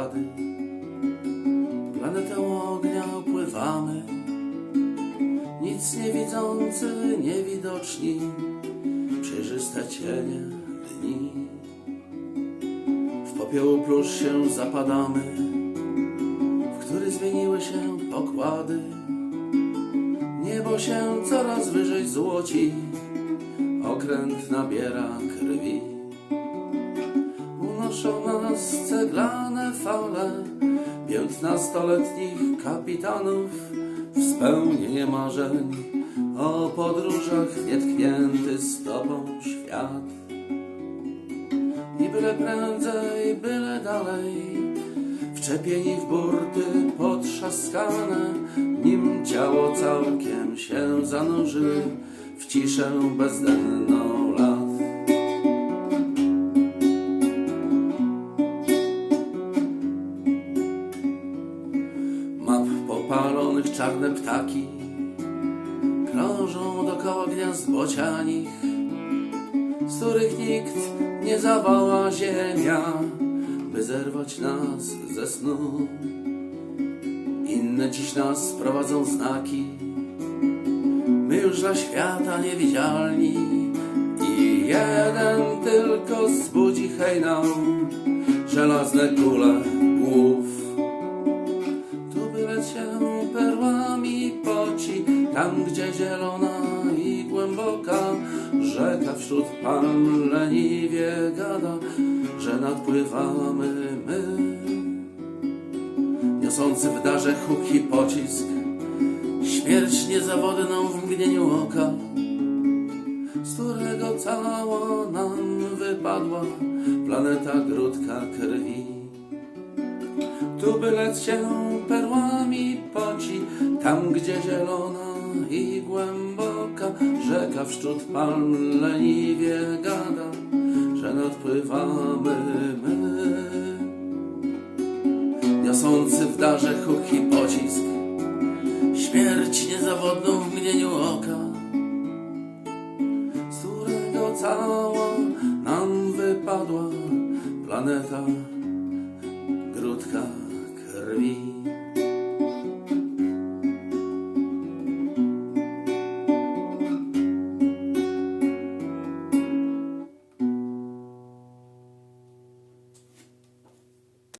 barykady. Planetę ognia pływamy, nic nie widzący, niewidoczni, przejrzyste cienie dni. W popiołu plusz się zapadamy, w który zmieniły się pokłady. Niebo się coraz wyżej złoci, okręt nabiera krwi. Unoszą nas fale piętnastoletnich kapitanów w spełnienie marzeń o podróżach nietknięty stopą świat. I byle prędzej, byle dalej, wczepieni w burty potrzaskane, nim ciało całkiem się zanurzy w ciszę bezdenną lat. Czarne ptaki krążą dookoła gniazd bocianich, z których nikt nie zawoła ziemia, by zerwać nas ze snu. Inne dziś nas prowadzą znaki, my już dla świata niewidzialni i jeden tylko zbudzi hejnał żelazne kule głów. Tu perłami poci, tam gdzie zielona i głęboka rzeka wśród palm leniwie gada, że nadpływamy my. Niosący w darze huk i pocisk, śmierć niezawodną w mgnieniu oka, z którego cała nam wypadła planeta grudka krwi. Tu byle się perłami poci, tam gdzie zielona i głęboka rzeka wśród palm leniwie gada, że nadpływamy my. Niosący w darze huk i pocisk, śmierć niezawodną w mgnieniu oka, z którego cała nam wypadła planeta grudka krwi.